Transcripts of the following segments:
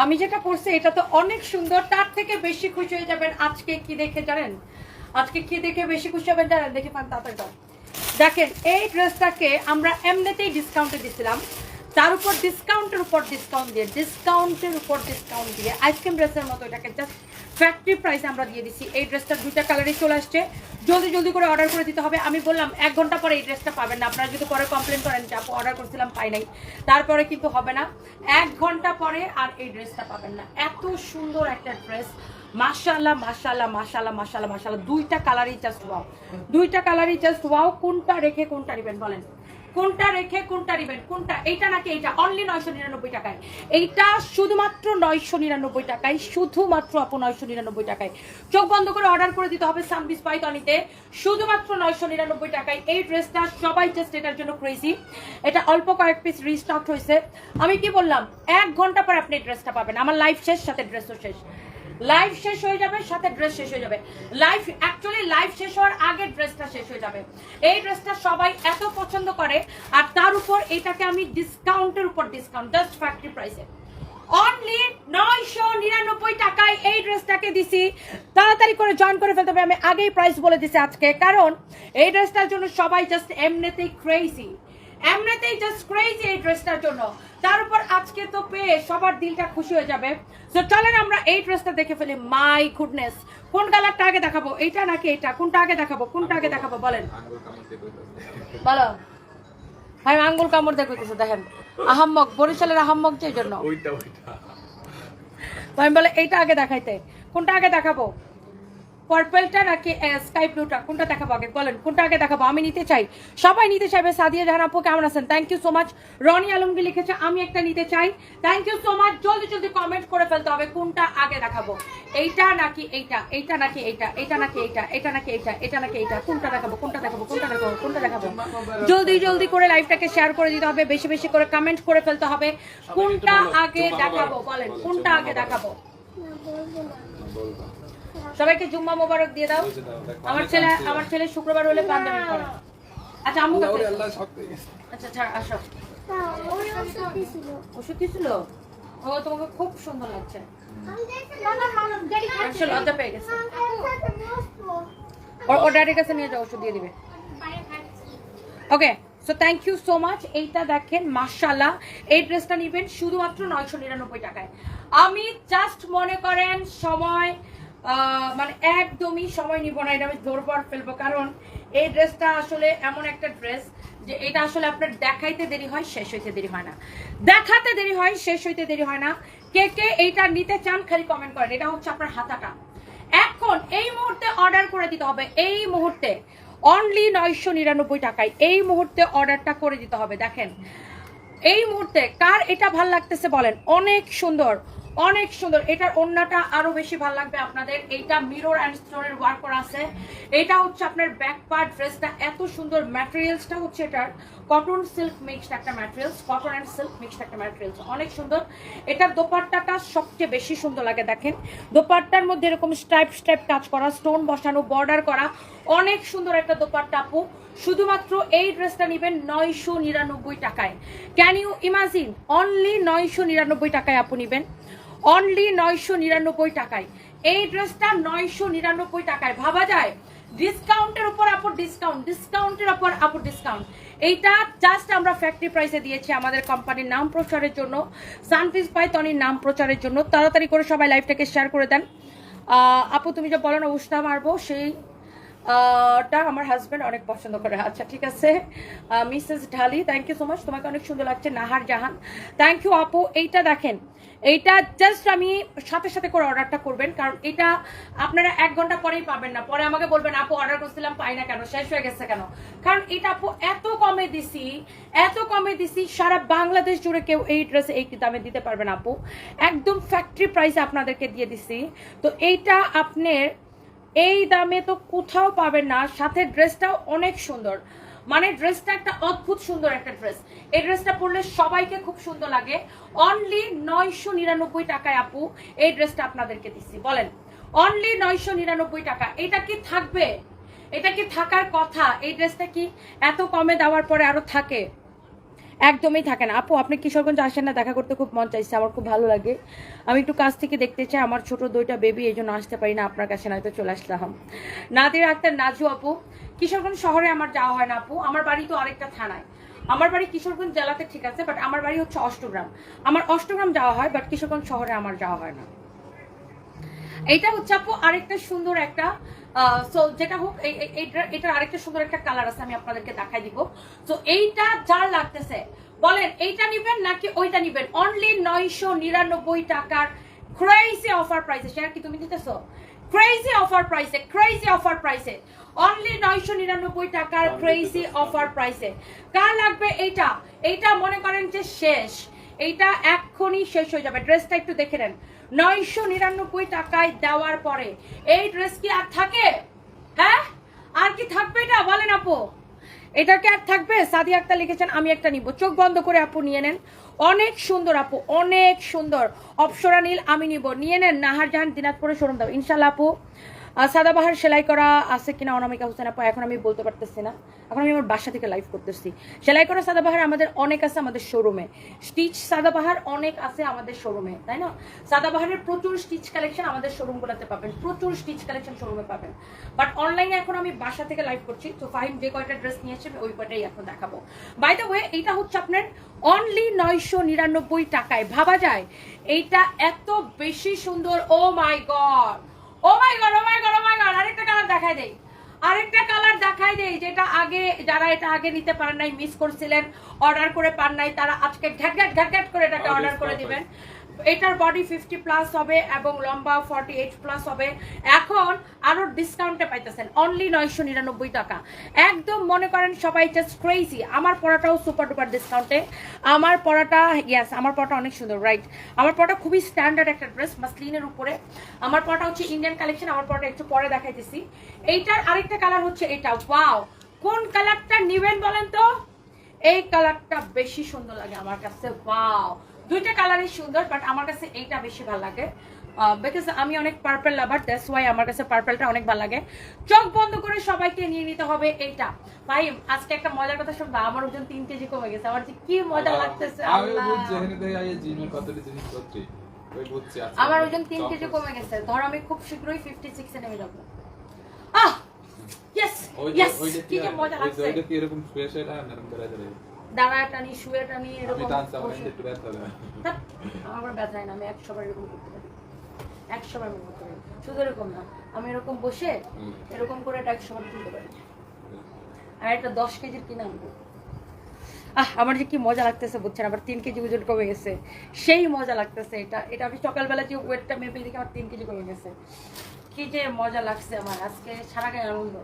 আমি যেটা করছি এটা তো অনেক সুন্দর। তার থেকে বেশি খুশি হয়ে যাবেন আজকে কি দেখে, জানেন? আজকে কি দেখে বেশি খুশি হবেন জানেন? দেখে পান, তাড়াতাড়ি। দেখেন, এই ড্রেসটাকে আমরা এমনিতেই ডিসকাউন্টে দিছিলাম। তার উপর ডিসকাউন্টের উপর ডিসকাউন্ট দিয়ে ডিসকাউন্টের উপর ডিসকাউন্ট দিয়ে আইসক্রিম ড্রেসের মতো এটাকে জাস্ট ফ্যাক্টরি প্রাইসে আমরা দিয়ে দিচ্ছি এই ড্রেসটা দুইটা কালারই চলে আসছে। জলদি জলদি করে অর্ডার করে দিতে হবে। আমি বললাম, এক ঘণ্টা পরে এই ড্রেসটা পাবেন না। আপনারা যদি পরে কমপ্লেন করেন যে অর্ডার করছিলাম, পাই নাই। তারপরে কিন্তু হবে না। এক ঘণ্টা পরে আর এই ড্রেসটা পাবেন না। এত সুন্দর একটা ড্রেস মাশাল্লাহ মাশাল্লাহ মাশাল্লাহ মাশাল্লাহ মাশাল্লাহ দুইটা কালারই জাস্ট ওয়াও দুইটা কালারই জাস্ট ওয়াও কোনটা রেখে কোনটা নেবেন বলেন? কোনটা রেখে কোনটা নেবেন? কোনটা? এইটা নাকি এইটা? অনলি নয়শো নিরানব্বই টাকায়। এইটা শুধুমাত্র নয়শো নিরানব্বই টাকায়, শুধুমাত্র আপু নয়শো নিরানব্বই টাকায়। চোখ বন্ধ করে অর্ডার করে দিতে হবে সানবিস পাইতনিতে শুধুমাত্র নয়শো নিরানব্বই টাকায়। এই ড্রেসটা সবাই জাস্ট এটার জন্য ক্রেজি এটা অল্প কয়েক পিস রিস্টক হয়েছে। আমি কি বললাম? এক ঘণ্টা পর আপনি ড্রেসটা পাবেন। আমার লাইফ শেষ, সাথে ড্রেসও শেষ। লাইভ শেষ হয়ে যাবে, সাথে ড্রেস শেষ হয়ে যাবে। লাইভ অ্যাকচুয়ালি লাইভ শেষ হওয়ার আগে ড্রেসটা শেষ হয়ে যাবে। এই ড্রেসটা সবাই এত পছন্দ করে, আর তার উপর এটাকে আমি ডিসকাউন্টের উপর ডিসকাউন্ট জাস্ট ফ্যাক্টরি প্রাইসে অনলি নয়শো নিরানব্বই টাকায় এই ড্রেসটাকে দিছি। তাড়াতাড়ি করে জয়েন করে ফেলতে হবে। আমি আগেই প্রাইস বলে দিছি আজকে। কারণ এই ড্রেসটার জন্য সবাই জাস্ট এমনিতেই ক্রেজি এমনিতেই জাস্ট ক্রেজি এই ড্রেসটার জন্য। তার উপর আজকে তো পেয়ে সবার দিলটা খুশি হয়ে যাবে। তো চলেন আমরা এই ড্রেসটা দেখে ফেলি। মাই গুডনেস কোন কালারটা আগে দেখাবো? এইটা নাকি এটা? কোনটা আগে দেখাবো? কোনটা আগে দেখাবো? বলেন। বলো। ভাই আঙ্গুল কামড় দেখতেছে দেখেন। আহাম্মক বরিশালের আহাম্মক যে জন্য। আমি বলে এইটা আগে দেখাইতে। কোনটা আগে দেখাবো? পার্পলটা নাকি স্কাই ব্লুটা কোনটা দেখাবো আগে? বলেন কোনটা আগে দেখাবো? আমি নিতে চাই। সবাই নিতে চাইবে সাদিয়া জাহান আপু কেমন আছেন? Thank you so much Roni Alamgir লিখেছে আমি একটা নিতে চাই। থ্যাংক ইউ সো মাচ জলদি জলদি কমেন্ট করে ফেলতে হবে কোনটা আগে দেখাবো। এইটা নাকি এইটা? এইটা নাকি এইটা? এটা নাকি এইটা? এটা নাকি এইটা? এটা নাকি এইটা? কোনটা দেখাবো? কোনটা দেখাবো? কোনটা দেখাবো? কোনটা দেখাবো? জলদি জলদি করে লাইভটাকে শেয়ার করে দিতে হবে। বেশি বেশি করে কমেন্ট করে ফেলতে হবে। কোনটা আগে দেখাবো? বলেন কোনটা আগে দেখাবো? সবাইকে জুম্মা মোবারক দিয়ে দাও। আমার ছেলে আমার ছেলে শুক্রবার হলে পাঞ্জাবি পরে আচ্ছা আম্মু কাছে আচ্ছা ছাড় আসো। ওষুধ কি ছিল ও তোমাকে খুব সুন্দর লাগছে। লজ্জা পেয়ে গেছে। ড্যাডির কাছে নিয়ে যাও ওষুধ দিয়ে দিবে। Okay so thank you so much এইটা দেখেন মার্শাল্লাহ এই ড্রেসটা নেবেন শুধুমাত্র নয়শো নিরানব্বই টাকায়। আমি জাস্ট মনে করেন সময় মানে একদমই সময় নিব না, এটা আমি জোর পর ফেলব। কারণ এই ড্রেসটা আসলে এমন একটা ড্রেস যে এটা আসলে আপনার দেখাইতে দেরি হয়, শেষ হইতে দেরি হয় না। দেখাতে দেরি হয়, শেষ হইতে দেরি হয় না। কে কে এইটা নিতে চান, খালি কমেন্ট করেন। এটা হচ্ছে আপনার হাতাটা। এখন এই মুহূর্তে অর্ডার করে দিতে হবে। এই মুহূর্তে অনলি নয়শো নিরানব্বই টাকায় এই মুহূর্তে অর্ডারটা করে দিতে হবে। দেখেন, এই মুহূর্তে কার এটা ভালো লাগতেছে বলেন? অনেক সুন্দর অনেক সুন্দর। এটার অন্যটা আরও বেশি ভালো লাগবে আপনাদের। এইটা মিরর অ্যান্ড স্টোনের ওয়ার্ক করা আছে। এটা হচ্ছে আপনার ব্যাক পার্ট ড্রেসটা এত সুন্দর ম্যাটেরিয়ালসটা হচ্ছে এটার। কটন সিল্ক মিক্সড একটা materials cotton and silk mixed একটা ম্যাটেরিয়ালস অনেক সুন্দর। এটার দোপাট্টাটা সবচেয়ে বেশি সুন্দর লাগে, দেখেন। দোপাট্টার মধ্যে এরকম স্ট্রাইপ স্ট্রাইপ কাজ করা স্টোন বসানো বর্ডার করা, অনেক সুন্দর একটা দোপাট্টা আপু। শুধুমাত্র এই ড্রেসটা নেবেন নয়শো নিরানব্বই টাকায়। ক্যান ইউ ইমাজিন অনলি নয়শো নিরানব্বই টাকায় আপু নেবেন। অনলি নয়শো নিরানব্বই টাকায়। এই ড্রেসটা নয়শো নিরানব্বই টাকায়। ভাবা যায়? ডিসকাউন্টের উপর আপর ডিসকাউন্ট ডিসকাউন্টের উপর আপর ডিসকাউন্ট এইটা জাস্ট আমরা ফ্যাক্টরি প্রাইসে দিয়েছি আমাদের কোম্পানির নাম প্রচারের জন্য। সানফিস পাইতনির নাম প্রচারের জন্য। তাড়াতাড়ি করে সবাই লাইভটাকে শেয়ার করে দেন। আপু, তুমি যে বলো না উষ্টা মারবো, সেই টা আমার হাজব্যান্ড অনেক পছন্দ করে। আচ্ছা ঠিক আছে। Mrs Dhali thank you so much তোমাকে অনেক সুন্দর লাগছে। নাহার জাহান। থ্যাংক ইউ আপু। এইটা দেখেন এইটা জাস্ট আমি সাথে সাথে করে অর্ডারটা করবেন, কারণ এটা আপনারা এক ঘণ্টা পরেই পাবেন না। পরে আমাকে বলবেন, আপু অর্ডার করছিলাম, পাই না কেন? শেষ হয়ে গেছে কেন? কারণ এটা আপু এত কমে দিছি, এত কমে দিছি, সারা বাংলাদেশ জুড়ে কেউ এই ড্রেস এই দামে দিতে পারবেন আপু। একদম ফ্যাক্টরি প্রাইসে আপনাদেরকে দিয়ে দিছি। তো এইটা আপনার এই দামে তো কোথাও পাবেন না, সাথে ড্রেসটাও অনেক সুন্দর। মানে ড্রেসটা একটা অদ্ভুত সুন্দর একটা ড্রেস ড্রেসটা পরলে সবাইকে খুব সুন্দর লাগে। অনলি নয়শো নিরানব্বই টাকায় আপু এই ড্রেসটা আপনাদেরকে দিচ্ছি। বলেন অনলি নয়শো নিরানব্বই টাকা, এটা কি থাকবে? এটা কি থাকার কথা? এই ড্রেসটা কি এত কমে দেওয়ার পরে আরও থাকে? একদমই থাকে না। আপু, আপনি কিশোরগঞ্জ আসেন না, দেখা করতে খুব মন চাইছে, আমার খুব ভালো লাগে। আমি একটু কাছ থেকে দেখতে চাই, আমার ছোট দুইটা বেবি এই জন্য আসতে পারি না আপনার কাছে, নয়তো চলে আসলাম। নাদির আক্তার, নাজু আপু, কিশোরগঞ্জ শহরে আমার যাওয়া হয় না আপু। আমার বাড়ি তো আরেকটা থানায়। আমার বাড়ি কিশোরগঞ্জ জেলাতে ঠিক আছে বাট আমার বাড়ি হচ্ছে অষ্টগ্রাম। আমার অষ্টগ্রাম যাওয়া হয় বাট কিশোরগঞ্জ শহরে আমার যাওয়া হয় না। এইটা হচ্ছে আপু আরেকটা সুন্দর একটা যেটা হোক এটার আরেকটা সুন্দর একটা কালার আছে, আমি আপনাদেরকে দেখাই দিব। তো এইটা যার লাগতেছে, বলেন, এইটা নিবেন নাকি ওইটা নিবেন? অনলি নয়শো নিরানব্বই টাকার ক্রেজি অফার প্রাইসে সেটা কি তুমি দিতেছো? ক্রেজি অফার প্রাইসে ক্রেজি অফার প্রাইসে অনলি নয়শো নিরানব্বই টাকার ক্রেজি অফার প্রাইসে কার লাগবে এইটা এইটা মনে করেন যে শেষ। এইটা এক্ষুনি শেষ হয়ে যাবে। ড্রেসটা একটু দেখে নেন। নয়শো নিরানব্বই টাকায় দেওয়ার পরে এই ড্রেস কি আর থাকে? হ্যাঁ? আর কি থাকবে এটা? বলেন আপু। এটা কি আর থাকবে? সাদি আক্তার লিখেছেন আমি একটা নিব। চোখ বন্ধ করে আপু নিয়ে নেন। অনেক সুন্দর আপু, অনেক সুন্দর। অপসরা নীল আমি নিব। নিয়ে নেন নাহার জাহান দিনাজপুরে শোরুম দাও। ইনশাল্লাহ আপু। সাদাবাহার সেলাই করা আছে কিনা অনামিকা হোসেন আপু, এখন আমি বলতে পারতেছি না। এখন আমি আমার বাসা থেকে লাইভ করতেছি। সেলাই করা সাদাবাহার আমাদের অনেক আছে আমাদের শোরুমে স্টিচ সাদাবাহার অনেক আছে আমাদের শোরুমে তাই না? সাদাবাহারের প্রচুর স্টিচ কালেকশন আমাদের শোরুমগুলোতে পাবেন, প্রচুর স্টিচ কালেকশন শোরুমে পাবেন। বাট অনলাইনে এখন আমি বাসা থেকে লাইভ করছি, তো ফাহিম যে কয়টা ড্রেস নিয়েছে ওই কয়টাই এখন দেখাবো। বাই দ্য ওয়ে এইটা হচ্ছে আপনার অনলি নয়শো নিরানব্বই টাকায়। ভাবা যায়, এইটা এত বেশি সুন্দর ও my god oh my god oh my god oh my god আরেকটা কালার দেখাই দেই। আরেকটা কালার দেখাই দেই যেটা আগে যারা এটা আগে নিতে পারেন নাই মিস করছিলেন অর্ডার করে পান নাই তারা আজকে ঘ্যাট ঘ্যাট ঘ্যাট ঘ্যাট করে এটাকে অর্ডার করে দিবেন। এটার বডি ফিফটি প্লাস হবে এবং লম্বা ফর্টি এইট প্লাস হবে। এখন আরও ডিসকাউন্টে পাইতেছেন অনলি নয়শো নিরানব্বই টাকা। একদম মনে করেন সবাই জাস্ট ক্রেজি আমার পড়াটাও সুপার ডুপার ডিসকাউন্টে আমার পড়াটা ইয়াস আমার পড়াটা অনেক সুন্দর রাইট আমার পড়াটা খুবই স্ট্যান্ডার্ড একটা ড্রেস মাসলিনের উপরে। আমার পড়াটা হচ্ছে ইন্ডিয়ান কালেকশন আমার পড়াটা একটু পরে দেখাইতেছি। এইটার আরেকটা কালার হচ্ছে এটা। ওয়াও কোন কালারটা নিবেন বলেন তো? এই কালারটা বেশি সুন্দর লাগে আমার কাছে। ওয়াও দুইটা কালারই সুন্দর বাট আমার কাছে এইটা বেশি ভালো লাগে। বিকজ আমি অনেক পার্পল লাভার দ্যাটস ওয়াই আমার কাছে পার্পলটা অনেক ভালো লাগে। চোখ বন্ধ করে সবাইকে নিয়ে নিতে হবে এইটা। ভাই আজকে একটা মজার কথা শুনবা আমার ওজন তিন কেজি কমে গেছে। আমার যে কি মজা লাগতেছে আমার ওজন তিন কেজি কমে গেছে। ধর আমি খুব শীঘ্রই ফিফটি সিক্সে নেমে যাব। আহ ইয়েস ইয়েস কি মজা লাগছে। এরকম শুয়ে না নরম করে ধরে দাঁড়ায় টানি শুয়ে টানি এরকম আমার ব্যথা হয় না আমি একশো বার এরকম করতে পারি। একশো বার আমি করতে পারি শুধু এরকম না আমি এরকম বসে এরকম করে এটা একশো বার তুলতে পারি। আর এটা দশ কেজির কিনা আনব। আহ আমার যে কি মজা লাগতেছে বুঝছেন আবার তিন কেজি ওজন কমে গেছে। সেই মজা লাগতেছে এটা এটা আমি সকালবেলা যে ওয়েটটা মেপে দেখে আমার তিন কেজি কমে গেছে। কি যে মজা লাগছে আমার আজকে সারা গায়ে আনন্দ।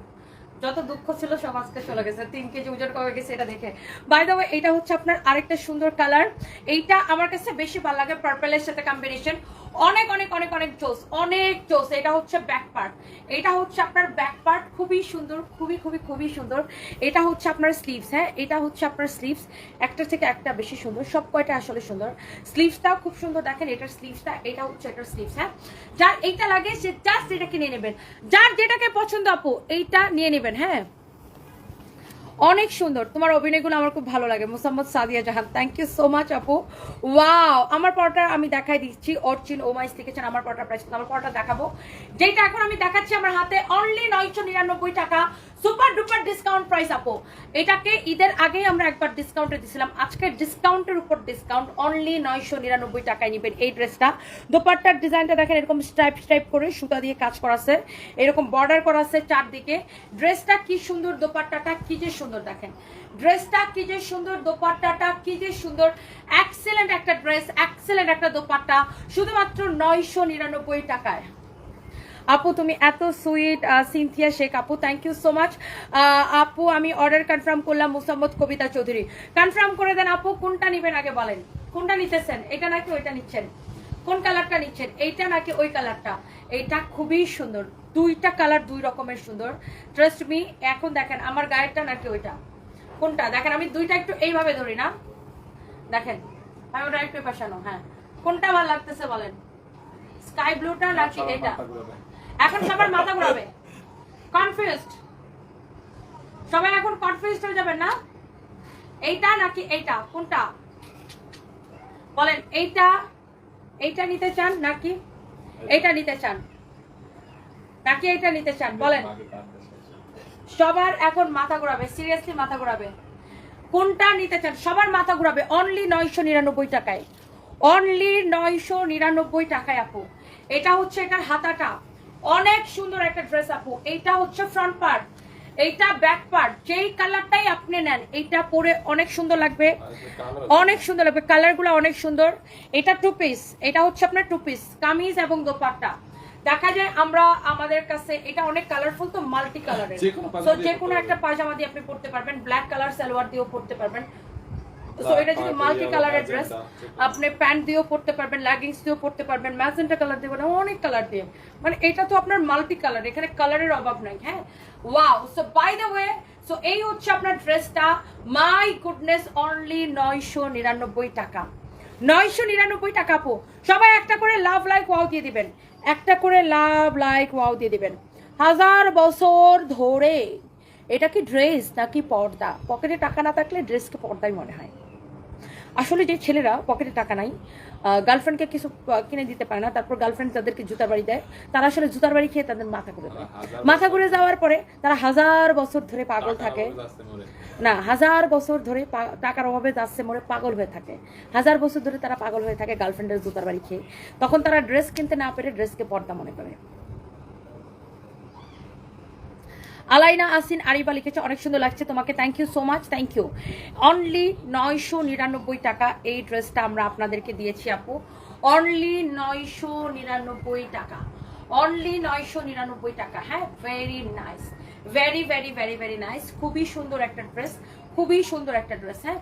যত দুঃখ ছিল সব আজকে চলে গেছে। তিন কেজি ওজন কমে গেছে, এটা দেখে। বাই দ্য এটা হচ্ছে আপনার আরেকটা সুন্দর কালার এইটা আমার কাছে বেশি ভালো লাগে পার্পেলের সাথে কম্বিনেশন অনেক অনেক অনেক অনেক জোস অনেক জোস। এটা হচ্ছে ব্যাক পার্ট এটা হচ্ছে আপনার ব্যাক পার্ট খুবই সুন্দর, খুবই খুবই খুবই সুন্দর। এটা হচ্ছে আপনার স্লিভস হ্যাঁ? এটা হচ্ছে আপনার স্লিভস একটা থেকে একটা বেশি সুন্দর, সব কয়টা আসলে সুন্দর। স্লিভসটাও খুব সুন্দর, দেখেন এটার স্লিভসটা এটা হচ্ছে এটার স্লিভস হ্যাঁ? যার এইটা লাগে, সে জাস্ট এটাকে নিয়ে নেবেন। যার যেটাকে পছন্দ আপু, এইটা নিয়ে নেবেন। হ্যাঁ? অনেক সুন্দর। তোমার অভিনয়গুলো আমার খুব ভালো লাগে। Mosammat Sadia Jahan thank you so much আপু। ওয়াও আমার পরটা আমি দেখাই দিচ্ছি। অর্চিন ওমাইস লিখেছেন, আমার পরটা প্রাইস আমার পরটা দেখাবো। যেটা এখন আমি দেখাচ্ছি আমার হাতে অনলি নয়শো নিরানব্বই টাকা। সুপার ডুপার ডিসকাউন্ট প্রাইস আপো। এটাকে ঈদের আগেই আমরা একবার ডিসকাউন্টে দিছিলাম। আজকে ডিসকাউন্টের উপর ডিসকাউন্ট অনলি নয়শো নিরানব্বই টাকায় নিবেন এই ড্রেসটা দোপাট্টার ডিজাইনটা দেখেন, এরকম স্ট্রাইপ স্ট্রাইপ করে সুতা দিয়ে কাজ করা আছে। এরকম বর্ডার করা আছে চারদিকে। ড্রেসটা কি সুন্দর দোপাট্টাটা, কি যে সুন্দর দেখেন। ড্রেসটা কি যে সুন্দর, দোপাট্টাটা কি যে সুন্দর। এক্সেলেন্ট একটা ড্রেস এক্সেলেন্ট একটা দোপাট্টা। শুধুমাত্র নয়শো নিরানব্বই টাকায়। আপু তুমি এত সুইট সিনথিয়া শেখ আপু থ্যাংক ইউ সো মাচ আপু আমি অর্ডার কনফার্ম করলাম মুসাম্মদ কবিতা চৌধুরী। কনফার্ম করে দেন আপু কোনটা নিবেন আগে বলেন? কোনটা নিতেছেন? এটা নাকি ওইটা নিচ্ছেন? কোন কালারটা নিচ্ছেন? এইটা নাকি ওই কালারটা এইটা খুবই সুন্দর। দুইটা কালার দুই রকমের সুন্দর। ট্রাস্ট মি এখন দেখেন আমার গায়েরটা নাকি ওইটা? কোনটা? দেখেন আমি দুইটা একটু এইভাবে ধরি না। দেখেন আমি ওটা একটু পাশানো হ্যাঁ। কোনটা ভালো লাগতেছে বলেন? স্কাই ব্লুটা নাকি এটা। এখন সবার মাথা ঘুরাবে। কনফিউজড সবাই এখন কনফিউজড হয়ে যাবেন না? এইটা নাকি এইটা? কোনটা? বলেন, এইটা এইটা নিতে চান নাকি এইটা নিতে চান? নাকি এইটা নিতে চান? বলেন। সবার এখন মাথা ঘোরাবে সিরিয়াসলি মাথা ঘোরাবে। কোনটা নিতে চান? সবার মাথা ঘোরাবে অনলি নয়শো নিরানব্বই টাকায়। অনলি নয়শো নিরানব্বই টাকায় আপু। এটা হচ্ছে এটার হাতাটা। অনেক সুন্দর একটা ড্রেস আপু। এইটা হচ্ছে ফ্রন্ট পার্ট এইটা ব্যাক পার্ট যেই কালারটাই আপনি নেন এইটা পরে অনেক সুন্দর লাগবে। অনেক সুন্দর লাগবে। কালারগুলো অনেক সুন্দর। এটা টু পিস এটা হচ্ছে আপনার টু পিস কামিজ এবং দোপাট্টা। দেখা যায় আমরা আমাদের কাছে এটা অনেক কালারফুল তো মাল্টি কালারের সো যে কোনো একটা পাজামা দিয়ে আপনি পড়তে পারবেন ব্ল্যাক কালার সালোয়ার দিয়েও পড়তে পারবেন। সো এটা যদি মাল্টি কালারের ড্রেস আপনি প্যান্ট দিয়েও পড়তে পারবেন লেগিংস দিয়েও পড়তে পারবেন ম্যাজেন্টা কালার দিয়ে অনেক কালার দিয়ে। মানে এটা তো আপনার মাল্টি কালার এখানে কালারের অভাব নাই হ্যাঁ? Wow so by the way so এই হচ্ছে আপনার ড্রেসটা মাই গুডনেস অনলি নয়শো নিরানব্বই টাকা। নয়শো নিরানব্বই টাকা আপু। সবাই একটা করে লাভ লাইক ওয়াও দিয়ে দিবেন। একটা করে লাভ লাইক ওয়াও দিয়ে দিবেন। হাজার বছর ধরে। এটা কি ড্রেস নাকি পর্দা? পকেটে টাকা না থাকলে ড্রেসকে পর্দাই মনে হয়। আসলে যে ছেলেরা পকেটে টাকা নাই গার্লফ্রেন্ডকে কিছু কিনে দিতে পারে না তারপর গার্লফ্রেন্ড তাদেরকে জুতার বাড়ি দেয় তারা আসলে জুতার বাড়ি খেয়ে তাদের মাথা ঘুরে দেয়। মাথা বছর- ঘুরে যাওয়ার পরে তারা হাজার বছর ধরে পাগল থাকে। না হাজার বছর ধরে টাকার অভাবে যাচ্ছে মরে পাগল হয়ে থাকে। হাজার বছর ধরে তারা পাগল হয়ে থাকে গার্লফ্রেন্ডের জুতার বাড়ি খেয়ে। তখন তারা ড্রেস কিনতে না পেরে ড্রেসকে পর্দা মনে করে। আলাইনা আসিন আরিবা লিখেছে, অনেক সুন্দর লাগছে তোমাকে। Thank you so much thank you only নয়শো নিরানব্বই টাকা এই ড্রেসটা আমরা আপনাদেরকে দিয়েছি, আপু। অনলি নয়শো নিরানব্বই টাকা। অনলি নয়শো নিরানব্বই টাকা। হ্যাঁ very nice very very very very nice খুবই সুন্দর একটা ড্রেস, খুবই সুন্দর একটা ড্রেস হ্যাঁ।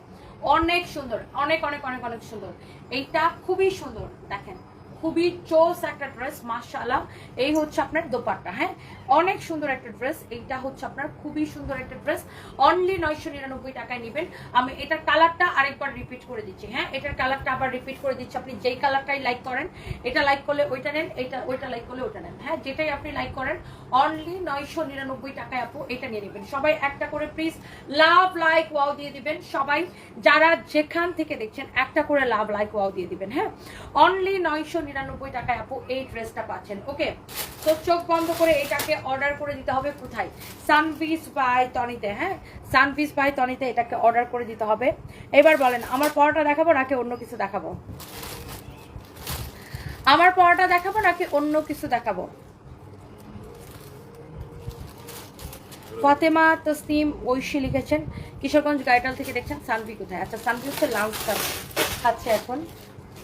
অনেক সুন্দর, অনেক অনেক অনেক অনেক সুন্দর। এইটা খুবই সুন্দর, দেখেন। খুবই চোস একটা ড্রেস মাশাআল্লাহ। এই হচ্ছে আপনার দোপাট্টা হ্যাঁ? অনেক সুন্দর একটা ড্রেস এইটা হচ্ছে আপনার খুবই সুন্দর একটা ড্রেস অনলি নয়শো নিরানব্বই টাকায় নেবেন। আমি এটার কালারটা আরেকবার রিপিট করে দিচ্ছি হ্যাঁ? এটার কালারটা আবার রিপিট করে দিচ্ছি, আপনি যেই কালারটাই লাইক করেন, এটা লাইক করলে ওইটা নেন, এটা, ওইটা লাইক করলে ওইটা নেন হ্যাঁ? যেটাই আপনি লাইক করেন অনলি নয়শো নিরানব্বই টাকায় আপু এটা নিয়ে নেবেন। সবাই একটা করে প্লিজ লাভ লাইক ওয়াও দিয়ে দিবেন। সবাই যারা যেখান থেকে দেখছেন, একটা করে লাভ লাইক ওয়াও দিয়ে দিবেন হ্যাঁ? অনলি নয়শো নিরানব্বই টাকায় আপু এই ড্রেসটা পাচ্ছেন ওকে তো চোখ বন্ধ করে এটাকে অর্ডার করে দিতে হবে কোথায়? সানভিস বাই তনিতে হ্যাঁ? সানভিস বাই তনিতে এটাকে অর্ডার করে দিতে হবে। এবার বলেন, আমার পরোটা দেখাবো নাকি অন্য কিছু দেখাবো? আমার পরোটা দেখাবো নাকি অন্য কিছু দেখাবো? ফাতেমা তসনিম ঐশী লিখেছেন, কিশোরগঞ্জ গাইটাল থেকে দেখছেন সানভি কোথায়? আচ্ছা সানভি হচ্ছে লাঞ্চ খাচ্ছে এখন।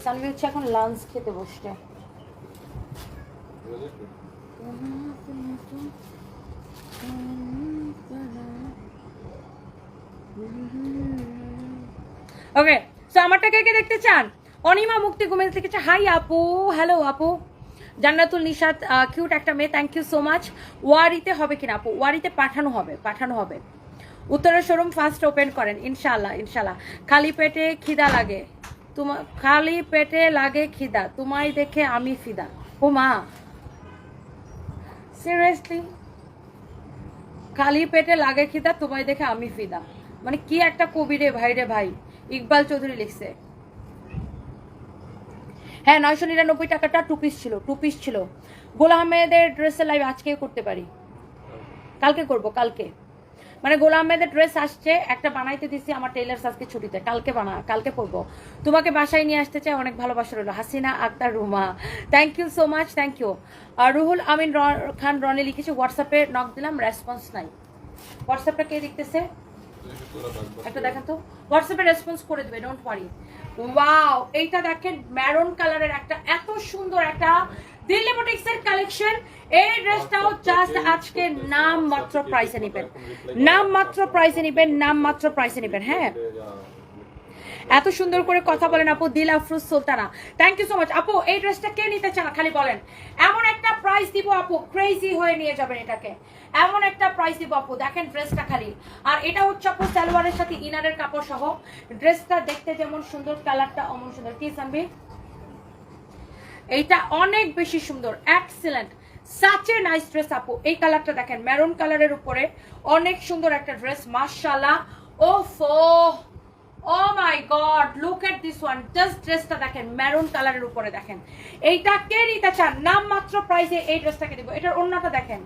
সানভি হচ্ছে এখন লাঞ্চ খেতে বসছে ওকে সো আমারটা কে দেখতে চান? অনিমা মুক্তি ঘুমে লিখেছে হাই আপু। হ্যালো আপু। জান্নাতুল নিশাত কিউট একটা মেয়ে থ্যাংক ইউ সো মাচ ওয়ারিতে হবে কিনা, আপু? ওয়ারিতে পাঠানো হবে পাঠানো হবে। উত্তরের শোরুম ফার্স্ট ওপেন করেন ইনশাল্লাহ ইনশাল্লাহ খালি পেটে খিদা লাগে। তোমার খালি পেটে লাগে খিদা, তোমায় দেখে আমি ফিদা। ও মা। সিরিয়াসলি খালি পেটে লাগে খিদা, তোমায় দেখে আমি ফিদা। মানে কি একটা কবি রে ভাই রে ভাই, ইকবাল চৌধুরী লিখছে। হ্যাঁ নয়শো নিরানব্বই টাকাটা টু পিস ছিল টু পিস ছিল। গোলাম আহমেদের ড্রেসের লাইভ আজকে করতে পারি। কালকে করব, কালকে। মানে গোলাম আহমেদের ড্রেস আসছে, একটা বানাইতে দিছি আমার টেইলার্স আজকে ছুটিতে, কালকে বানা, কালকে পরবো। তোমাকে বাসায় নিয়ে আসতে চাই, অনেক ভালোবাসা রইল। Hasina, Akter, Ruma. Thank you so much thank you আর রুহুল আমিন খান রনি লিখেছে হোয়াটসঅ্যাপে নক দিলাম রেসপন্স নাই। হোয়াটসঅ্যাপটা কে দেখতেছে একটা দেখেন তো। হোয়াটসঅ্যাপে রেসপন্স করে দেবে ডোন্ট ওয়ারি ওয়াও এইটা দেখেন ম্যারন কালারের একটা, এত সুন্দর একটা দিল্লি কালেকশন এই ড্রেসটাও জাস্ট আজকে নাম মাত্র প্রাইসে নেবেন। নাম মাত্র প্রাইসে নেবেন, নাম মাত্র প্রাইসে নেবেন হ্যাঁ। এত সুন্দর করে কথা বলেন আপু, Dil Afruz Sultana. Thank you so much আপু, এই ড্রেসটা কে নিতে চান? খালি বলেন। এমন একটা প্রাইস দিব আপু ক্রেজি হয়ে নিয়ে যাবেন এটাকে। এমন একটা প্রাইস দিব আপু, দেখেন ড্রেসটা খালি। আর এটা হচ্ছে আপু সালোয়ারের সাথে ইনারের কাপড় সহ ড্রেসটা দেখতে যেমন সুন্দর কালারটা অমন সুন্দর। কি সামবি এইটা অনেক বেশি সুন্দর এক্সিলেন্ট সাচে নাইস ড্রেস আপু। এই কালারটা দেখেন মেরুন কালারের উপরে অনেক সুন্দর একটা ড্রেস মার্শাল্লাহ ও ফো ও my god look at this one just ড্রেসটা দেখেন মেরুন কালারের উপরে দেখেন। এইটা কে নিতে চান? নাম মাত্র প্রাইসে এই ড্রেসটাকে দিব। এটার ওড়নাটা দেখেন।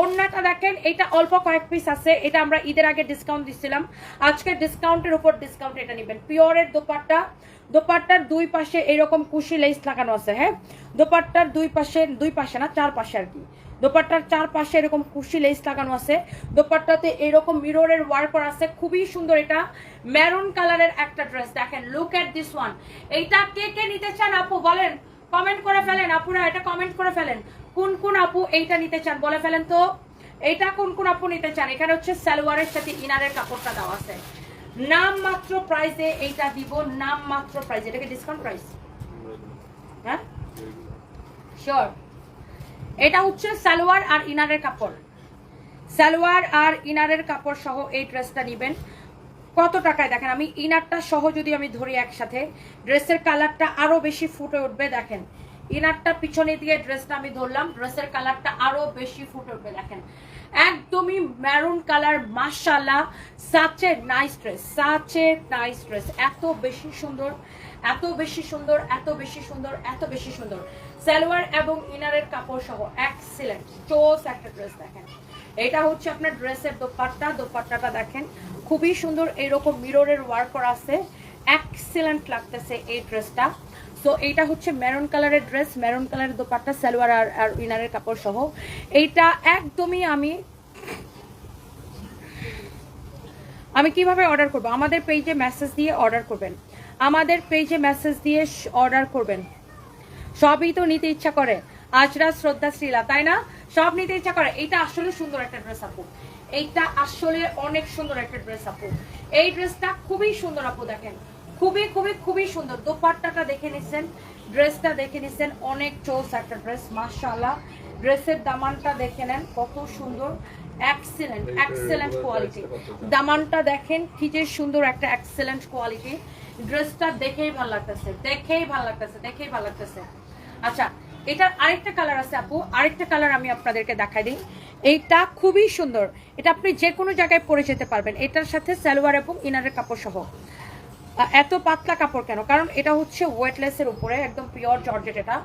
ওড়নাটা দেখেন এটা অল্প কয়েক পিস আছে। এটা আমরা ঈদের আগে ডিসকাউন্ট দিচ্ছিলাম আজকে ডিসকাউন্টের উপর ডিসকাউন্ট এটা নেবেন। পিওরের দোপাট্টা। দোপাট্টার দুই পাশে এরকম কুশি লেস লাগানো আছে হ্যাঁ? দোপাট্টার দুই পাশে দুই পাশে না, চার পাশে আর কি। দোপাট্টার চার পাশে এরকম কুশি লেস লাগানো আছে। দোপাট্টাতে এরকম মিররের ওয়ার্ক করা আছে। খুবই সুন্দর এটা। মেরুন কালারের একটা ড্রেস দেখেন লুক এট দিস ওয়ান এইটা কে কে নিতে চান আপু বলেন। কমেন্ট করে ফেলেন। আপুরা এটা কমেন্ট করে ফেলেন। কোন কোন আপু এইটা নিতে চান বলে ফেলেন তো? এইটা কোন কোন আপু নিতে চান? এখানে হচ্ছে সালোয়ারের সাথে ইনারের কাপড়টা দেওয়া আছে। নাম মাত্র প্রাইসে এইটা দিব। নাম মাত্র প্রাইস এটাকে ডিসকাউন্ট প্রাইস হ্যাঁ? শিওর এটা হচ্ছে সালোয়ার আর ইনারের কাপড়। সালোয়ার আর ইনারের কাপড় সহ এই ড্রেসটা নেবেন। কত টাকায়? দেখেন, আমি ইনারটা সহ যদি আমি ধরি একসাথে, ড্রেসের কালারটা আরও বেশি ফুটে উঠবে, দেখেন। ইনারটা পিছনে দিয়ে ড্রেসটা আমি ধরলাম, ড্রেসের কালারটা আরও বেশি ফুটে উঠবে, দেখেন। একদমই ম্যারুন কালার মাশাল্লাহ such a nice dress such a nice dress এত বেশি সুন্দর, এত বেশি সুন্দর, এত বেশি সুন্দর, এত বেশি সুন্দর। সালোয়ার এবং ইনারের কাপড় সহ এক্সিলেন্ট চোস একটা ড্রেস দেখেন। এটা হচ্ছে আপনার ড্রেসের দোপাট্টা, দোপাট্টাটা দেখেন। খুবই সুন্দর এইরকম মিররের ওয়ার্ক করা আছে। এক্সিলেন্ট লাগতেছে এই ড্রেসটা তো এইটা হচ্ছে মেরুন কালারের ড্রেস মেরুন কালারের দোপাট্টা, সালোয়ার আর আর ইনারের কাপড় সহ। এইটা একদমই আমি আমি কীভাবে অর্ডার করব? আমাদের পেজে মেসেজ দিয়ে অর্ডার করবেন। আমাদের পেজে মেসেজ দিয়ে অর্ডার করবেন। সবই তো নিতে ইচ্ছা করে। আজরা শ্রদ্ধা শ্রীলা তাই না? সব নিতে ইচ্ছা করে। এইটা আসলে সুন্দর একটা ড্রেস আপু। এইটা আসলে অনেক সুন্দর একটা ড্রেস আপু। এই ড্রেসটা খুবই সুন্দর আপু দেখেন। খুবই খুবই খুবই সুন্দর। দোপাট্টাটা দেখে নিছেন। ড্রেসটা দেখে নিছেন। অনেক চোস একটা ড্রেস মাশাআল্লাহ। ড্রেসের দামানটা দেখে নেন। কত সুন্দর। এক্সেলেন্ট এক্সেলেন্ট কোয়ালিটি দামানটা দেখেন কি যে সুন্দর একটা এক্সেলেন্ট কোয়ালিটি ড্রেসটা দেখেই ভালো লাগতেছে দেখেই ভালো লাগতেছে দেখেই ভালো লাগতেছে। আচ্ছা এটার আরেকটা কালার আছে আপু। আরেকটা কালার আমি আপনাদেরকে দেখাই দিই। এইটা খুবই সুন্দর। এটা আপনি যে কোনো জায়গায় পরে যেতে পারবেন। এটার সাথে সালোয়ার এবং ইনারের কাপড় সহ। এত পাতলা কাপড় কেন? কারণ এটা হচ্ছে ওয়েটলেসের উপরে, একদম পিওর জর্জেট এটা।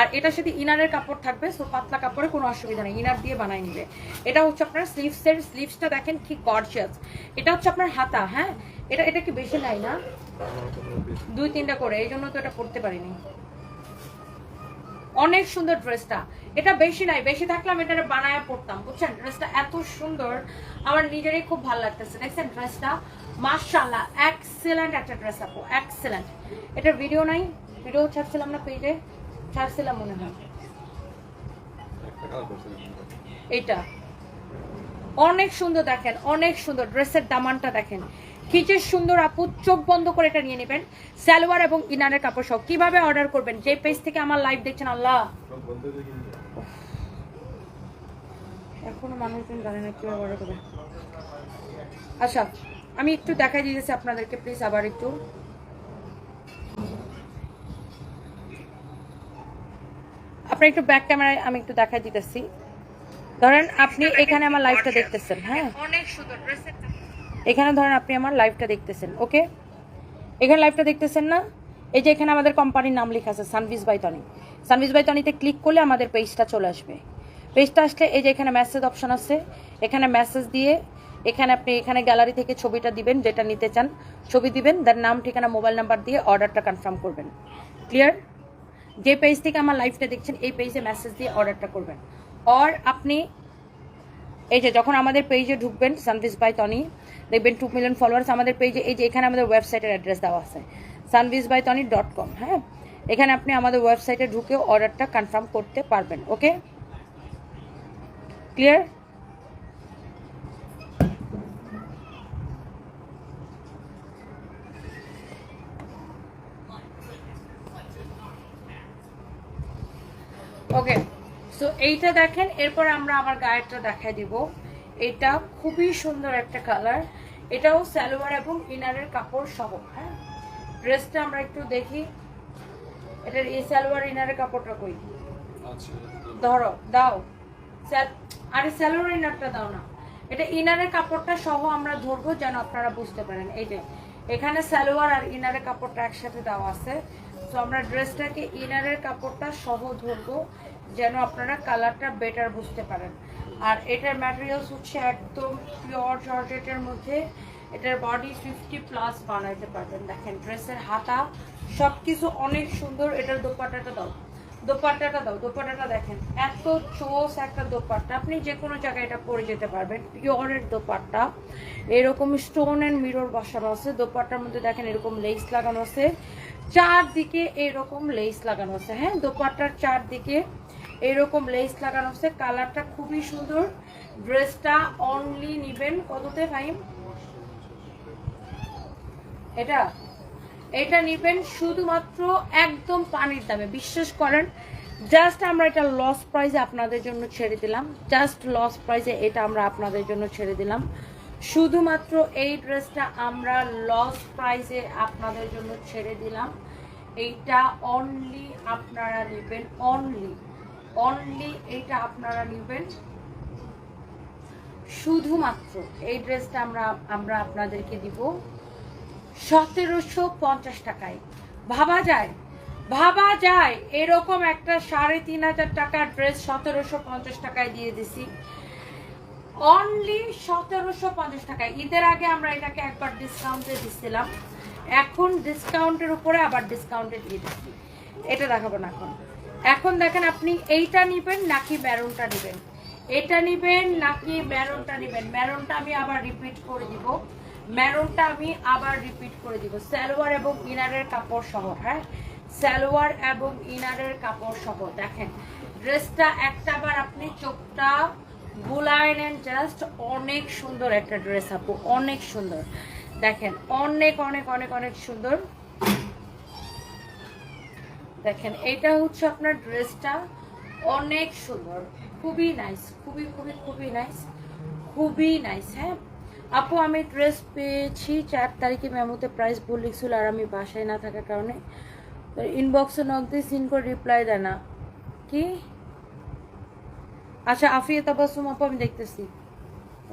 আর এটার সাথে ইনারের কাপড় থাকবে সো পাতলা কাপড়ে কোনো অসুবিধা নেই। ইনার দিয়ে বানাই নিবে এটা হচ্ছে আপনার স্লিভসের স্লিভসটা দেখেন কি গর্জিয়াস এটা হচ্ছে আপনার হাতা হ্যাঁ? এটা এটা কি বেশি নাই না? দুই, তিনটা করে। এই জন্য তো এটা পড়তে পারিনি। অনেক সুন্দর ড্রেসটা। এটা বেশি নাই বেশি থাকলে আমি এটা বানায় পড়তাম বুঝছেন? ড্রেসটা এত সুন্দর আমার নিজেরই খুব ভালো লাগতেছে। দেখছেন ড্রেসটা? মার্শাল্লাহ এক্সেলেন্ট একটা ড্রেস আপু এক্সেলেন্ট এটার ভিডিও নাই ভিডিও ছাড়ছিলাম না পেজে ছাড়ছিলাম মনে হয়। এইটা। অনেক সুন্দর দেখেন অনেক সুন্দর ড্রেসের দামানটা দেখেন। কি যে সুন্দর আপু চোখ বন্ধ করে এটা নিয়ে নেবেন। সালোয়ার এবং ইনারের কাপড় সব কীভাবে অর্ডার করবেন? যে পেজ থেকে আমার লাইভ দেখছেন আল্লাহ। এখনও মানুষজন জানে না কীভাবে অর্ডার করবে। আচ্ছা আমি একটু দেখাই দিতেছি আপনাদেরকে প্লিজ আবার একটু। আপনি একটু ব্যাক ক্যামেরায় আমি একটু দেখাই দিতেছি। ধরেন আপনি এখানে আমার লাইভটা দেখতেছেন হ্যাঁ? অনেক সুন্দর ড্রেসের এখানে ধরেন আপনি আমার লাইভটা দেখতেছেন ওকে এখানে লাইভটা দেখতেছেন না? এই যে এখানে আমাদের কোম্পানির নাম লেখা আছে Sanvis by Tony Sanvis by টনিতে click করলে আমাদের পেজটা চলে আসবে। পেজটা আসলে এই যে এখানে মেসেজ অপশন আছে, এখানে মেসেজ দিয়ে এখানে আপনি এখানে গ্যালারি থেকে ছবিটা দিবেন, যেটা নিতে চান, ছবি দিবেন তার নাম, ঠিকানা মোবাইল নাম্বার দিয়ে অর্ডারটা কনফার্ম করবেন। ক্লিয়ার যে পেজ থেকে আমার লাইভটা দেখছেন, এই পেজে মেসেজ দিয়ে অর্ডারটা করবেন। অর আপনি এই যে যখন আমাদের পেজে ঢুকবেন সানভিস বাই টনি দেখবেন টু মিলিয়ন ফলোয়ার্স আমাদের পেজে এই যে এখানে আমাদের ওয়েবসাইটের অ্যাড্রেস দেওয়া আছে Sanvis by Tony dot com হ্যাঁ? এখানে আপনি আমাদের ওয়েবসাইটে ঢুকে অর্ডারটা কনফার্ম করতে পারবেন ওকে ক্লিয়ার ওকে সো এইটা দেখেন, এরপর আমরা আমার গায়েরটা দেখাই দিব। এটা খুবই সুন্দর একটা কালার এটাও সালোয়ার এবং ইনারের কাপড় সহ হ্যাঁ? ড্রেসটা আমরা একটু দেখি। এটার এই সালোয়ার ইনারের কাপড়টা কই? আচ্ছা ধরো দাও। আরে সালোয়ার ইনারটা দাও না। এটা ইনারের কাপড়টা সহ আমরা ধরবো যেন আপনারা বুঝতে পারেন। এই যে এখানে সালোয়ার আর ইনারের কাপড়টা একসাথে দেওয়া আছে। তো আমরা ড্রেসটাকে ইনারের কাপড়টা সহ ধরবো যেন আপনারা কালারটা বেটার বুঝতে পারেন। আর এটার ম্যাটেরিয়ালস হচ্ছে একদম পিওর জর্জেটের মধ্যে। এটার বডি ফিফটি প্লাস বানাইতে পারবেন। দেখেন ড্রেসের হাতা সব কিছু অনেক সুন্দর। এটার দোপাট্টাটা দাও। দোপাট্টাটা দাও। দোপাট্টাটা দেখেন, এত চোস একটা দোপাট্টা। আপনি যে কোনো জায়গায় এটা পরে যেতে পারবেন। পিওরের দোপাট্টা। এরকম স্টোন অ্যান্ড মিরর বসানো আছে। দোপাট্টার মধ্যে দেখেন, এরকম লেস লাগানো আছে। চারদিকে এরকম লেস লাগানো আছে। হ্যাঁ দোপাট্টার চারদিকে এরকম লেস লাগানো আছে। কালারটা খুবই সুন্দর। ড্রেসটা অনলি নিবেন কততে ফাইম এটা? এটা নিবেন শুধুমাত্র একদম পানির দামে, বিশ্বাস করেন। জাস্ট আমরা এটা লস প্রাইজে আপনাদের জন্য ছেড়ে দিলাম। জাস্ট লস প্রাইজে এটা আমরা আপনাদের জন্য ছেড়ে দিলাম। শুধুমাত্র এই ড্রেসটা আমরা লস প্রাইজে আপনাদের জন্য ছেড়ে দিলাম। এইটা অনলি আপনারা নেবেন অনলি অনলি এইটা আপনারা নেবেন। শুধুমাত্র এই ড্রেসটা আমরা আমরা আপনাদেরকে দিব সতেরোশো পঞ্চাশ টাকায়। ভাবা যায়? ভাবা যায়। এরকম একটা সাড়ে তিন হাজার টাকার ড্রেস সতেরোশো পঞ্চাশ টাকায় দিয়ে দিছি। অনলি সতেরোশো পঞ্চাশ টাকায়। ঈদের আগে আমরা এটাকে একবার ডিসকাউন্টে দিচ্ছিলাম এখন ডিসকাউন্টের উপরে আবার ডিসকাউন্টে দিয়ে দিচ্ছি। এটা দেখাবো না এখন। এখন দেখেন আপনি এইটা নিবেন, নাকি ম্যারুনটা নেবেন? এটা নিবেন, নাকি ম্যারুনটা নেবেন? ম্যারনটা আমি আবার রিপিট করে দিব। ম্যারনটা আমি আবার রিপিট করে দিব। সালোয়ার এবং ইনারের কাপড় সহ হ্যাঁ? সালোয়ার এবং ইনারের কাপড় সহ, দেখেন। ড্রেসটা একটাবার আপনি চোখটা বুলায় নেন জাস্ট অনেক সুন্দর একটা ড্রেস আপু, অনেক সুন্দর। দেখেন, অনেক অনেক অনেক অনেক সুন্দর। দেখেন, এটা হচ্ছে আপনার ড্রেসটা অনেক সুন্দর। খুবই নাইস খুবই খুবই খুবই নাইস খুবই নাইস হ্যাঁ? আপু, আমি ড্রেস পেয়েছি চার তারিখে মেমোতে প্রাইস ভুল লিখছিল আর আমি বাসায় না থাকার কারণে। ইনবক্সে নক দিয়ে সিন করে রিপ্লাই দেয় না। কি? আচ্ছা আফিয়া তাবাসুম আপু, আমি দেখতেছি।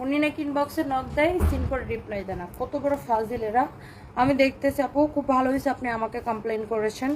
উনি নাকি ইনবক্সে নক দেয় সিন করে রিপ্লাই দেয় না। কত বড় ফাজিল এরা। আমি দেখতেছি আপু, খুব ভালো হয়েছে আপনি আমাকে কমপ্লেন করেছেন।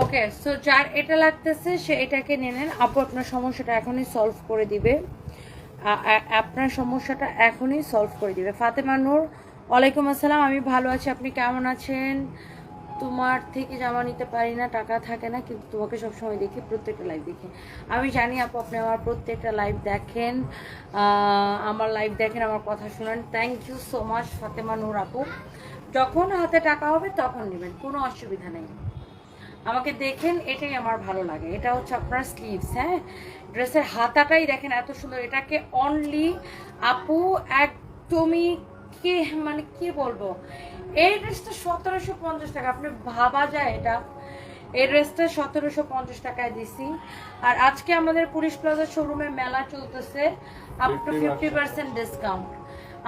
ওকে সো যার এটা লাগতেছে, সে এটাকে নিয়ে নেন। আপু, আপনার সমস্যাটা এখনই সলভ করে দিবে। আপনার সমস্যাটা এখনই সলভ করে দিবে। ফাতেমা নূর, ওয়ালাইকুম আসসালাম, আমি ভালো আছি, আপনি কেমন আছেন? তোমার থেকে জামা নিতে পারি না, টাকা থাকে না, কিন্তু তোমাকে সবসময় দেখি, প্রত্যেকটা লাইভ দেখি। আমি জানি আপু, আপনি আমার প্রত্যেকটা লাইভ দেখেন আমার লাইভ দেখেন, আমার কথা শুনেন। Thank you so much Fatema Nur আপু। যখন হাতে টাকা হবে, তখন নেবেন, কোনো অসুবিধা নেই। আমাকে দেখেন এটাই আমার ভালো লাগে। এটা হচ্ছে আপনার স্লিভস হ্যাঁ? ড্রেসের হাতাটাই দেখেন এত সুন্দর। এটাকে অনলি আপু একদমই কে মানে কি বলব? এই ড্রেসটা সতেরোশো পঞ্চাশ টাকা। আপনি ভাবা যায় এটা। এই ড্রেসটা সতেরোশো পঞ্চাশ টাকায় দিছি। আর আজকে আমাদের পুলিশ প্লাজা শোরুমে মেলা চলতেছে। Up to fifty percent discount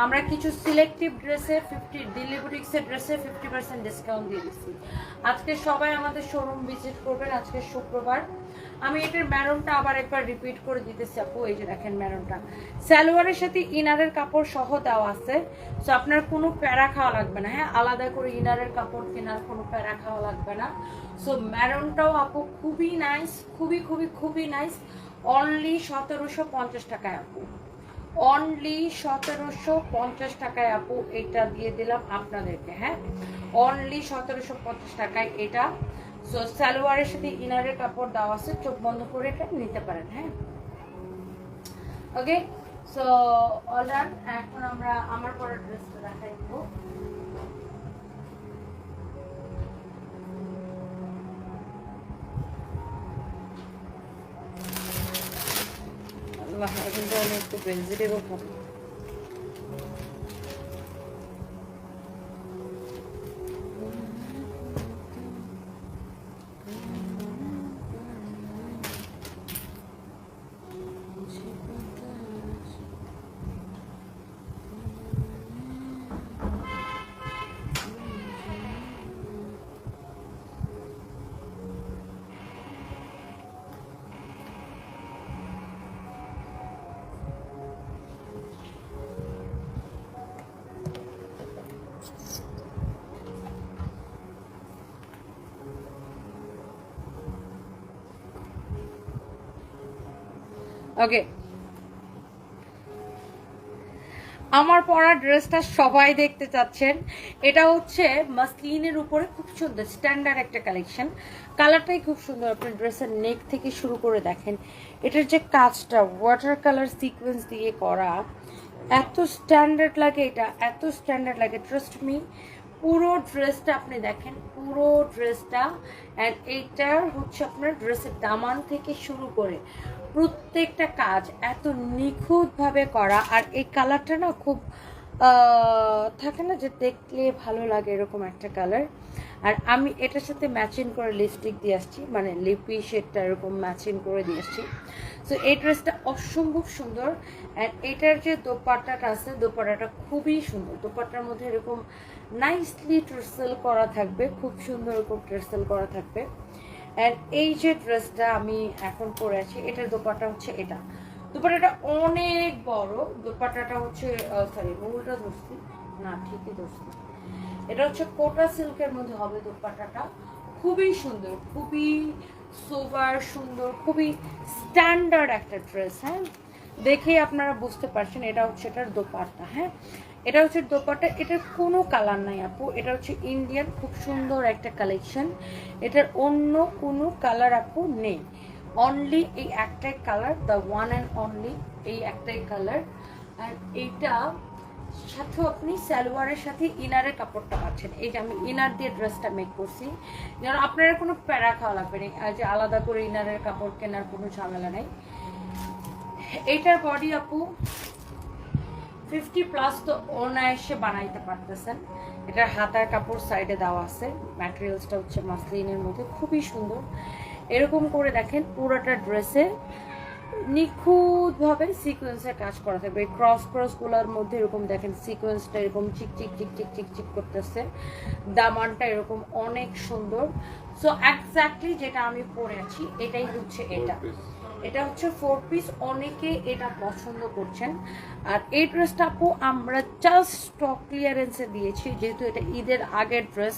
আমরা কিছু সিলেক্টিভ ড্রেসে ফিফটি দিল্লি বুটিক্সের ড্রেসে ফিফটি পার্সেন্ট ডিসকাউন্ট দিয়ে দিচ্ছি। আজকে সবাই আমাদের শোরুম ভিজিট করবেন, আজকে শুক্রবার। আমি এটার ম্যারনটা আবার একবার রিপিট করে দিতেছি, আপু, এই যে দেখেন ম্যারনটা সালোয়ারের সাথে ইনারের কাপড় সহ দেওয়া আছে সো আপনার কোনো প্যারা খাওয়া লাগবে না। হ্যাঁ আলাদা করে ইনারের কাপড় কেনার কোনো প্যারা খাওয়া লাগবে না। সো ম্যারনটাও আপু খুবই নাইস খুবই খুবই খুবই নাইস অনলি সতেরোশো পঞ্চাশ টাকায়, আপু। অনলি সতেরোশো পঞ্চাশ টাকায় আপু এটা দিয়ে দিলাম আপনাদেরকে হ্যাঁ? অনলি সতেরোশো পঞ্চাশ টাকায় এটা। সো সালোয়ারের সাথে ইনারের কাপড় দেওয়া আছে, চোখ বন্ধ করে এটা নিতে পারেন হ্যাঁ? ওকে সো অল এখন আমরা আমার পরের ড্রেসটা দেখাই দেবো। আল্লাহ এখন তো অনেক ভেজিটেবল খাব ওকে আমার পরা ড্রেসটা সবাই দেখতে চাচ্ছেন। এটা হচ্ছে মাসলিনের উপরে খুব সুন্দর স্ট্যান্ডার্ড একটা কালেকশন কালারটাই খুব সুন্দর আপনি ড্রেসের নেক থেকে শুরু করে দেখেন। এটার যে কাজটা ওয়াটার কালার সিকোয়েন্স দিয়ে করা, এত স্ট্যান্ডার্ড লাগে এটা, এত স্ট্যান্ডার্ড লাগে। ট্রাস্ট মি পুরো ড্রেসটা আপনি দেখেন, পুরো ড্রেসটা। অ্যান্ড এইটার হচ্ছে আপনার ড্রেসের দামান থেকে শুরু করে। প্রত্যেকটা কাজ এত নিখুঁতভাবে করা, আর এই কালারটা না খুব থাকে না যে দেখলে ভালো লাগে এরকম একটা কালার আর আমি এটার সাথে ম্যাচিং করে লিপস্টিক দিয়ে আসছি মানে লিপি শেডটা এরকম ম্যাচিং করে দিয়ে আসছি। সো এই ড্রেসটা অসম্ভব সুন্দর অ্যান্ড এটার যে দোপাট্টাটা আছে, দোপাট্টাটা খুবই সুন্দর। দোপাট্টার মধ্যে এরকম নাইসলি ট্রেসেল করা থাকবে, খুব সুন্দর এরকম ট্রেসেল করা থাকবে। অ্যান্ড এই যে ড্রেসটা আমি এখন পরে আছি, এটার দোপাট্টা হচ্ছে এটা। দোপাট্টাটা অনেক বড়। দোপাট্টাটা হচ্ছে সরি মূলটা ধরছি। না, ঠিকই ধরছি। এটা হচ্ছে কোটা সিল্কের মধ্যে হবে দোপাট্টাটা। খুবই সুন্দর, খুবই সোবার সুন্দর, খুবই স্ট্যান্ডার্ড একটা ড্রেস হ্যাঁ? দেখেই আপনারা বুঝতে পারছেন, এটা হচ্ছে এটার দোপাট্টা হ্যাঁ? এটা হচ্ছে দোপাট্টা, এটার কোনো কালার নাই আপু। এটা হচ্ছে ইন্ডিয়ান খুব সুন্দর একটা কালেকশন এটার অন্য কোনো কালার আপু নেই। অনলি এই একটাই colour the one and only এই একটাই কালার আর এইটা সাথেও আপনি সালোয়ারের সাথে ইনারের কাপড়টা পাচ্ছেন। এই যে আমি ইনার দিয়ে ড্রেসটা মেক করছি। যেন আপনারা কোনো প্যারা খাওয়া লাগবে না। যে আলাদা করে ইনারের কাপড় কেনার কোনো ঝামেলা নেই। এইটার বডি আপু ফিফটি প্লাস তো অনায়াসে বানাইতে পারতেছেন। এটার হাতার কাপড় সাইডে দেওয়া আছে। ম্যাটেরিয়ালসটা হচ্ছে মাসলিনের মধ্যে, খুবই সুন্দর। এরকম করে দেখেন পুরোটা ড্রেসে নিখুঁতভাবে সিকোয়েন্সের কাজ করা থাকবে। ক্রস ক্রসগুলোর মধ্যে এরকম দেখেন সিকোয়েন্সটা এরকম চিক চিক চিক চিক চিক চিক করতেছে। দামানটা এরকম অনেক সুন্দর। সো এক্স্যাক্টলি যেটা আমি পরে আছি, এটাই হচ্ছে এটা। এটা হচ্ছে ফোর পিস অনেকে এটা পছন্দ করছেন। আর এই ড্রেসটা আপু আমরা জাস্ট স্টক ক্লিয়ারেন্সে দিয়েছি, যেহেতু এটা ঈদের আগের ড্রেস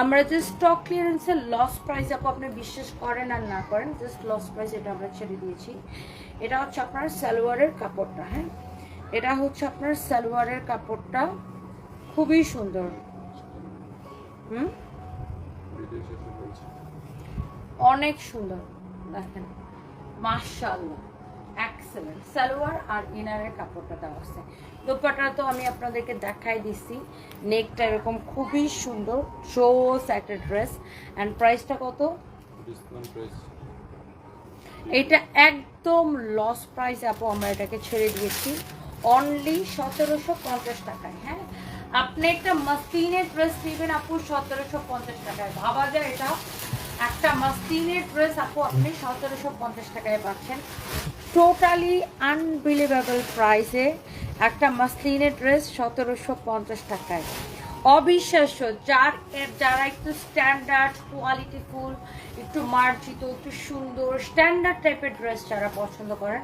আমরা যে স্টক ক্লিয়ারেন্সে লস প্রাইস আপু আপনি বিশ্বাস করেন আর না করেন জাস্ট লস প্রাইস এটা আমরা ছেড়ে দিয়েছি। এটা হচ্ছে আপনার সালোয়ারের কাপড়টা হ্যাঁ? এটা হচ্ছে আপনার সালোয়ারের কাপড়টা, খুবই সুন্দর। হুম? অনেক সুন্দর, দেখেন। মাশাআল্লাহ। এক্সেলেন্ট সালোয়ার আর ইনারের কাপড়টা দেওয়া আছে। দোপাটা তো আমি আপনাদেরকে দেখাই দিছি। নেকটা এরকম খুবই সুন্দর। জোস একটা ড্রেস অ্যান্ড প্রাইসটা কত? এটা একদম লস প্রাইস আপু আমরা এটাকে ছেড়ে দিয়েছি। অনলি সতেরোশো পঞ্চাশ টাকায় হ্যাঁ? আপনি একটা মাস্তিনের ড্রেস নেবেন আপু সতেরোশো পঞ্চাশ টাকায়। ভাবা যায় এটা? একটা মাস্তিনের ড্রেস, আপু, আপনি সতেরোশো পঞ্চাশ টাকায় পাচ্ছেন। টোটালি আনবিলিভেবল প্রাইসে একটা মাসলিনের ড্রেস সতেরোশো পঞ্চাশ টাকায়। অবিশ্বাস্য, যার এর যারা একটু স্ট্যান্ডার্ড কোয়ালিটিফুল একটু মার্জিত, একটু সুন্দর স্ট্যান্ডার্ড টাইপের ড্রেস যারা পছন্দ করেন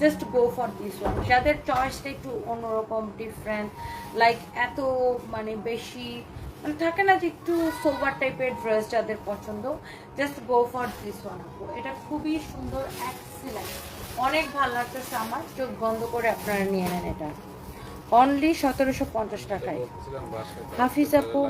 just go for this one যাদের চয়েসটা একটু অন্যরকম ডিফারেন্ট লাইক এত মানে বেশি মানে থাকে না যে একটু সোবার টাইপের ড্রেস যাদের পছন্দ just go for this one এটা খুবই সুন্দর এক্সিলেন্ট অনেক ভালো লাগতেছে আমার চোখ বন্ধ করে আপনারা নিয়ে নেন এটা। অনলি সতেরোশো পঞ্চাশ টাকায়। হাফিজ আপু।